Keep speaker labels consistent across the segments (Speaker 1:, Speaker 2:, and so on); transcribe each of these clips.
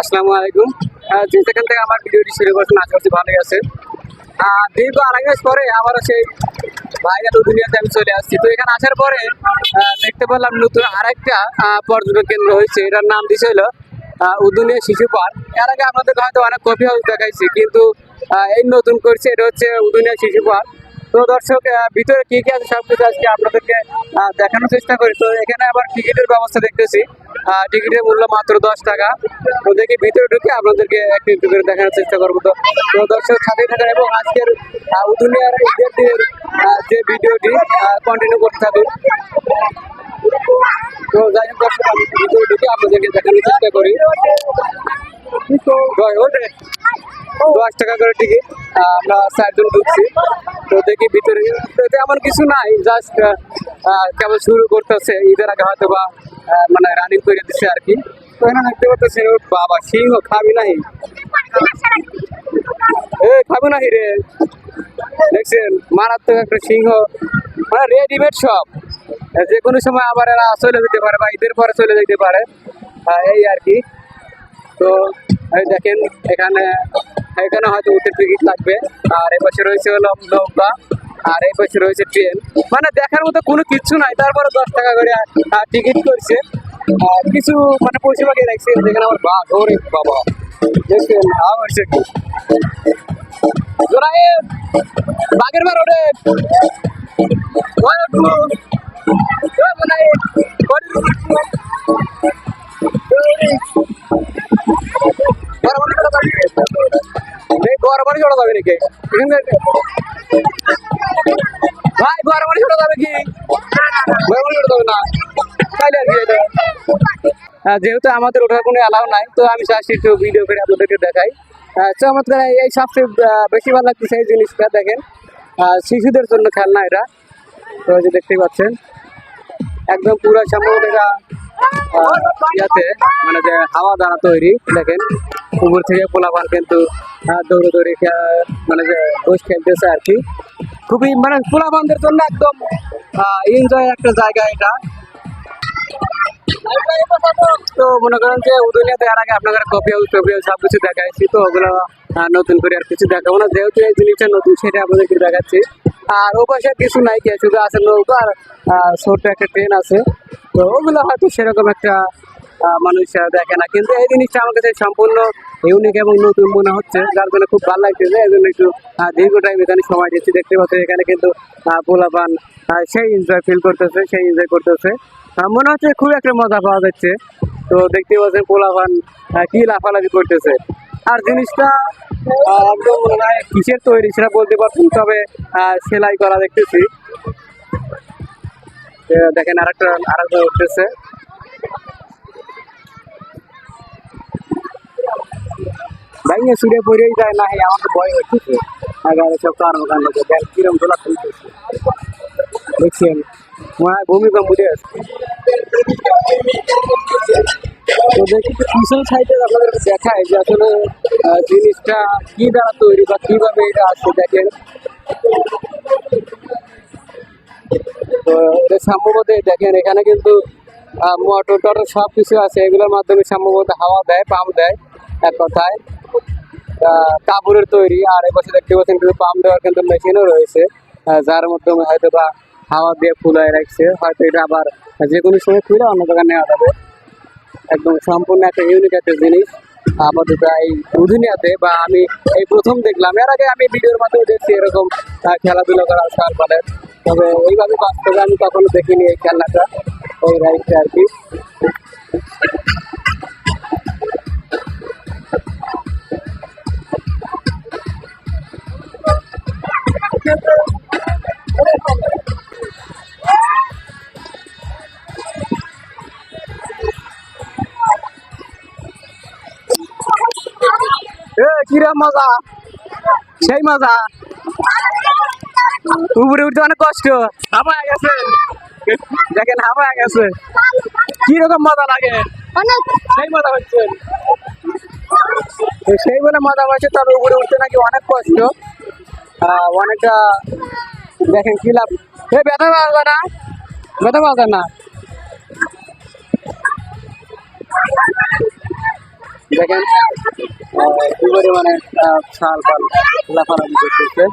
Speaker 1: আসসালামু আলাইকুম। যে সেখান থেকে আমার ভিডিওটি শুরু করছেন, আশা করছি ভালোই আছে দীর্ঘ আড়াই মাস পরে আবারও সেই ভাইরাল দুনিয়াতে আমি চলে আসছি। তো এখানে আসার পরে দেখতে পেলাম নতুন আরেকটা পর্যটন কেন্দ্র হয়েছে। এটার নাম দিছে হলো উদুনিয়া শিশু পার্ক। এর আগে আমাদের হয়তো অনেক কফি হাউস দেখাইছি, কিন্তু এই নতুন করছে, এটা হচ্ছে উদুনিয়া শিশু পার্ক। তো দর্শক ভিতরে কি কি আছে সবকিছু আজকে আপনাদেরকে দেখানোর চেষ্টা করি। তো এখানে আবার টিকিটের ব্যবস্থা দেখতেছি। টিকিটের মূল্য মাত্র দশ টাকা। তো দেখি ভিতরে ঢুকে আপনাদেরকে একটু একটু করে দেখানোর চেষ্টা করব তো। তো দর্শক সাথে থাকেন এবং আজকের আহ, উদুনিয়ার ঈদের যে ভিডিওটি কন্টিনিউ করতে থাকুন। তো যাই হোক দর্শক ভিতরে ঢুকে আপনাদেরকে দেখানোর চেষ্টা করি। টাকা করে আমরা চারজন ঢুকছি। তো দেখি ভিতরে কিছু নাই জাস্ট শুরু করতেছে, ঈদের আগে হয়তো বা মানে রানিং করে দিচ্ছে আর কি। বাবা, সিংহ, খাবি নাহি? খাবি নাহি রে? মারাত্মক একটা সিংহ। মানে রেডিমেড সব যে কোনো সময় আবার এরা চলে যেতে পারে বা ঈদের পরে চলে যেতে পারে। এই আর কি। তো দেখেন এখানে এখানে হয়তো উঠে টিকিট লাগবে আর এই পাশে রয়েছে হলো নৌকা আর এই পাশে রয়েছে ট্রেন মানে দেখার মতো কোনো কিছু নাই তারপরে দশ টাকা করে টিকিট করছে আর কিছু মানে পরিষেবা দিয়ে রাখছে যেখানে আমার বাঘ ওরে বাবা দেখছেন বাঘের বার মানে বড় বড় যাবে নাকি এখান ভাই বড় বড় জোড়া যাবে কি না। আর কি এটা। যেহেতু আমাদের ওঠার কোনো অ্যালাউ নাই তো আমি চাচ্ছি একটু ভিডিও করে আপনাদেরকে দেখাই। চমৎকার এই- এই সবচেয়ে বেশি ভালো লাগতেছে এই জিনিসটা দেখেন। আহ, শিশুদের জন্য খেলনা এটা। তো যে দেখতেই পাচ্ছেন। একদম পুরো সম্ভবত এটা ইয়াতে মানে যে হাওয়া দ্বারা তৈরি, দেখেন, উপর থেকে পোলাপান কিন্তু দৌড়ে দৌড়ে মানে যে বস খেলতেছে আর কি। খুবই মানে পোলাপানদের জন্য একদম এনজয় একটা জায়গা এটা। তো মনে করেন যে উদয়নিয়া দেখার আগে আপনাদের কপি হাউস টপি হাউস সব কিছু দেখাইছি, তো ওগুলো নতুন করে আর কিছু দেখাবো না। যেহেতু এই জিনিসটা নতুন, সেটা আপনাদেরকে দেখাচ্ছি। আর ও পাশে কিছু নাই কি শুধু আছে নৌকা আর ছোট্ট একটা ট্রেন আছে। তো ওগুলো হয়তো সেরকম একটা মানুষ দেখে না। কিন্তু এই জিনিসটা আমার কাছে সম্পূর্ণ ইউনিক এবং নতুন মনে হচ্ছে। যার জন্য খুব ভালো লাগতেছে। এই জন্য একটু দীর্ঘ টাইম এখানে সময় দিচ্ছি। দেখতে পাচ্ছি এখানে কিন্তু পোলাপান সেই এনজয় ফিল করতেছে, সেই এনজয় করতেছে। মনে হচ্ছে খুব একটা মজা পাওয়া যাচ্ছে। তো দেখতে পাচ্ছেন পোলাপান কি লাফালাফি করতেছে। আর জিনিসটা একদম কিসের তৈরি সেটা বলতে পারছি তবে সেলাই করা দেখতেছি। দেখেন আরেকটা আরেকটা উঠতেছে। ভাইয়া সুরে পড়েই যায় না আমার ভয় হচ্ছে। দেখছেন? ভূমিকম্প দিয়ে আসছে তো দেখি পিছন সাইডে আপনাদের দেখায় যে আসলে জিনিসটা কি দ্বারা তৈরি বা কীভাবে এটা আসছে দেখেন। তো এটা সম্ভবত দেখেন, এখানে কিন্তু মোটর টটর সব কিছু আছে, এগুলোর মাধ্যমে সম্ভবত হাওয়া দেয়, পাম্প দেয়, এক কথায়। কাপড়ের তৈরি, আর এপাশে দেখতে পাচ্ছেন কিন্তু পাম্প দেওয়ার কিন্তু মেশিনও রয়েছে যার মাধ্যমে হয়তো বা হাওয়া দিয়ে ফুলায় রাখছে। হয়তো এটা আবার যে কোনো সময় খুলে অন্য দোকানে নেওয়া যাবে। একদম সম্পূর্ণ একটা ইউনিক একটা জিনিস। আপাতত এই দুনিয়াতে বা আমি এই প্রথম দেখলাম। এর আগে আমি ভিডিওর মাধ্যমে দেখছি এরকম খেলাধুলা করা সারপালের তবে এইভাবে বাস্তবে আমি কখনো দেখিনি এই খেলনাটা। ওই রাইডটা আর কি। এ কিরম মজা? সেই মজা। উপরে উঠতে অনেক কষ্ট। হাওয়া গেছে। দেখেন হাওয়া গেছে। কীরকম মজা লাগে।
Speaker 2: অনেক।
Speaker 1: সেই মজা হচ্ছে। সেই বলে মজা হয়েছে তবে উপরে উঠতে নাকি অনেক কষ্ট। অনেকটা দেখেন কি লাভ। এ ব্যথা পাওয়া না। ব্যথা পাওয়া না। দেখেন কি পরিমাণে শাল ফাল লাফালাফি করতেছে।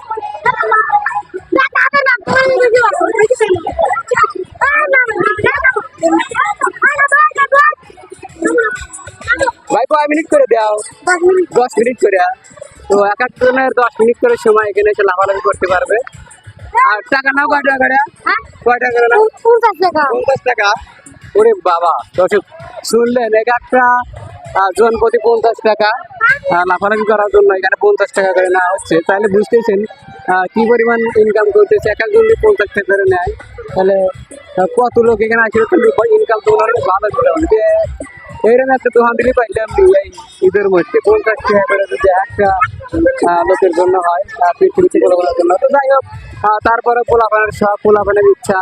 Speaker 1: ভাই কয় মিনিট করে দাও। দশ মিনিট করে। তো এক একজনের দশ মিনিট করে সময় এখানে এসে লাফালাফি করতে পারবে। আর টাকা নাও কয় টাকা করে? কয় টাকা নাও? পঞ্চাশ টাকা। ওরে বাবা দর্শক শুনলেন এক একটা জন প্রতি পঞ্চাশ টাকা। লাফালাফি করার জন্য এখানে পঞ্চাশ টাকা করে নেওয়া হচ্ছে। তাহলে বুঝতেছেন কি পরিমাণ ইনকাম করতেছে? এক একজন যদি পঞ্চাশ টাকা করে নেয়, তাহলে কত লোক এখানে আসলে ইনকাম তো ওনার ভালো ছিল। এইরকম একটা দোকান দিলে পাইলাম এই ঈদের মধ্যে পঞ্চাশ টাকা করে যদি একটা লোকের জন্য হয় পৃথিবীতে পোলাপানের জন্য। তো যাই হোক তারপরে পোলাপানের সব পোলাপানের ইচ্ছা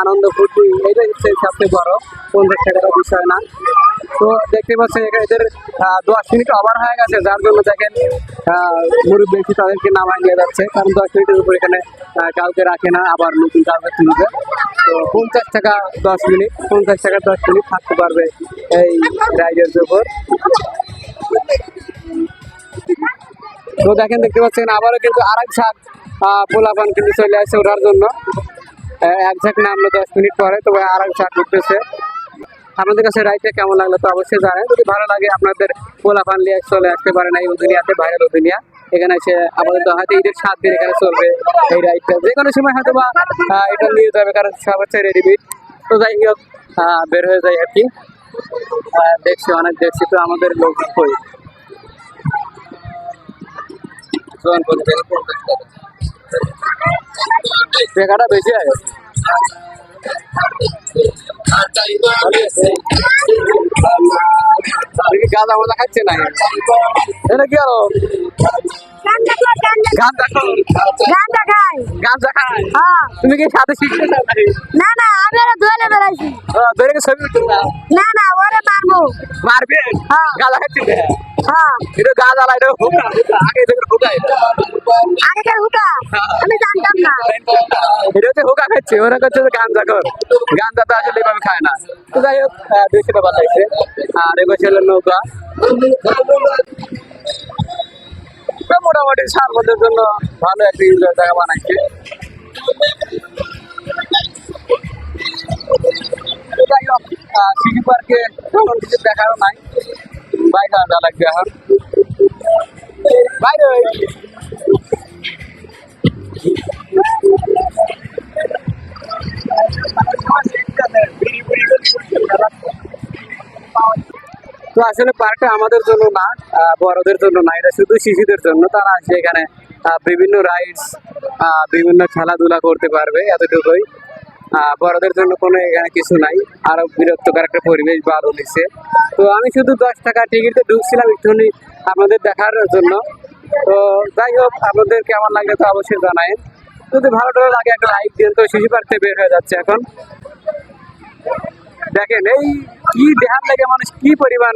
Speaker 1: আনন্দ ফুর্তি এটাই হচ্ছে সবচেয়ে বড়। পঞ্চাশ টাকার বিষয় না। তো দেখতে পাচ্ছেন এখানে এদের দশ মিনিট ওভার হয়ে গেছে যার জন্য দেখেন মুরব্বী বেশি তাদেরকে নামায় নিয়ে যাচ্ছে। কারণ দশ মিনিটের উপর এখানে কাউকে রাখে না আবার নতুন কাউকে তুলবে তো পঞ্চাশ টাকা দশ মিনিট পঞ্চাশ টাকা দশ মিনিট থাকতে পারবে এই রাইডের উপর। তো দেখেন দেখতে পাচ্ছেন আবারও কিন্তু আর এক ঝাঁক। আহ, পোলাপান কিন্তু চলে আসছে ওঠার জন্য। আহ, এক ঝাঁক নামলো দশ মিনিট পরে তবে আর এক ঝাঁক উঠতেছে আপনাদের কাছে রাইডটা কেমন লাগল তো অবশ্যই জানেন যদি ভালো লাগে আপনাদের পোলাপান নিয়ে চলে আসতে পারেন এই দুনিয়াতে ভাইরাল দুনিয়া। এখানে এসে আমাদের তো হয়তো ঈদের সাত দিন এখানে চলবে এই রাইডটা। যে কোনো সময় হয়তো বা এটা নিয়ে যাবে কারণ সব হচ্ছে রেডিমেড তো যাই হোক বের হয়ে যায় আর কি। দেখছি অনেক দেখছি তো আমাদের লোক কই। টাকাটা বেশি আছে গাঁদা মাদা খাচ্ছে না এটা কি আরও গাঁদা গাঁদা তুমি কি সাথে শিখতে
Speaker 2: আমি আরও দোলে বেড়াইছি
Speaker 1: কি ছবি
Speaker 2: মারবে হ্যাঁ।
Speaker 1: গাঁদা এটা গাঁদা এটা হুকা। আগে হুকা
Speaker 2: আমি জানতাম না
Speaker 1: এটা হচ্ছে হুকা খাচ্ছে ওরা করছে যে গাঁজা কর। গাঁজা তো আসলে এভাবে খায় না। তো যাই হোক দুইশো টাকা বাতাইছে আর এবার ছিল নৌকা। মোটামুটি সারবদের জন্য ভালো একটা এনজয় জায়গা বানাইছে। যাই হোক কিছু দেখারও নাই। বাইরে আনা লাগবে এখন। বাইরে। তো আসলে পার্কটা আমাদের জন্য না বড়দের জন্য না, এটা শুধু শিশুদের জন্য। তারা আসে এখানে বিভিন্ন রাইডস বিভিন্ন খেলাধুলা করতে পারবে এতটুকুই। বড়দের জন্য কোনো এখানে কিছু নাই। আরও বিরক্তকর একটা পরিবেশ বার হয়েছে তো আমি শুধু দশ টাকা টিকিটে ঢুকছিলাম একটুখানি আপনাদের দেখার জন্য। তো যাই হোক, আপনাদের কেমন লাগে তো অবশ্যই জানায় যদি ভালো টালো লাগে একটা লাইক দিন তো শিশু পার্ক থেকে বের হয়ে যাচ্ছে এখন। দেখেন, এই কি দেহার লাগে মানুষ? কি পরিমাণ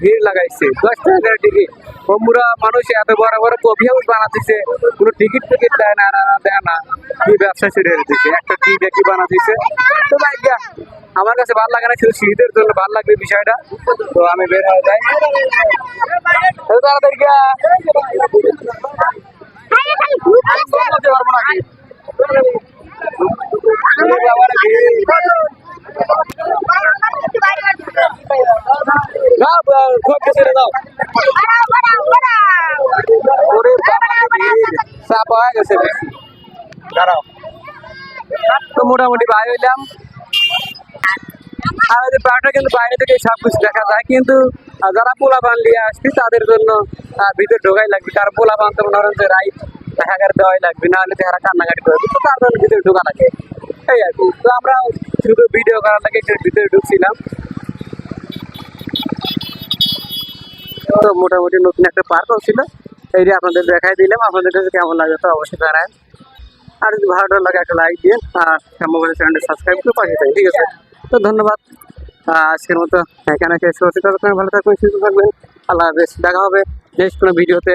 Speaker 1: ভিড় লাগাইছে? দশ টাকা টিকিট বম্বুরা মানুষ এত বড় বড় কফি হাউস বানাতেছে কোনো টিকিট টিকিট দেয় না না দেয় না। কি ব্যবসা শুরু হয়ে দিচ্ছে একটা টি দেখি বানাতেছে? তো ভাই আমার কাছে ভালো লাগে না শুধু শীতের জন্য ভালো লাগবে বিষয়টা। তো আমি বের হয়ে যাই। তাড়াতাড়ি গিয়া
Speaker 2: আগে খালি ভূত আছে।
Speaker 1: বলতে পারব নাকি আবার ভিড় দাও খুব ছেড়ে দাও
Speaker 2: বাড়াও, বাড়াও, বাড়াও।
Speaker 1: ওরে বাবা ভিড় চাপ হয়ে গেছে বেশি দাঁড়াও তো মোটামুটি বাইরে হইলাম। আর ওই পাহাড়টা কিন্তু বাইরে থেকে সব কিছু দেখা যায়। কিন্তু যারা পোলা বান নিয়ে আসবি, তাদের জন্য ভিতরে ঢোকাই লাগবে। কারণ পোলা বান তো মনে করেন যে রাইট, দেখা করে দেওয়াই লাগবে। না হলে তারা কান্নাকাটি করবে। তো তার জন্য ভিতরে ঢোকা লাগে। এই আর কি। তো আমরা শুধু ভিডিও করার লাগে একটু ভিতরে ঢুকছিলাম। তো মোটামুটি নতুন একটা পার্কও ছিল। এইটা আপনাদের দেখাই দিলাম। আপনাদের কাছে কেমন লাগে তো অবশ্যই জানায় আর যদি ভালো টালো লাগে একটা লাইক দিন আর মোবাইল চ্যানেলটা সাবস্ক্রাইব করে পাঠিয়ে থাকি ঠিক আছে? তো ধন্যবাদ। আজকের মতো এখানে শেষ করছি। ভালো থাকবেন, সুস্থ থাকবেন। আল্লাহ হাফেজ। দেখা হবে নেক্সট কোনো ভিডিওতে।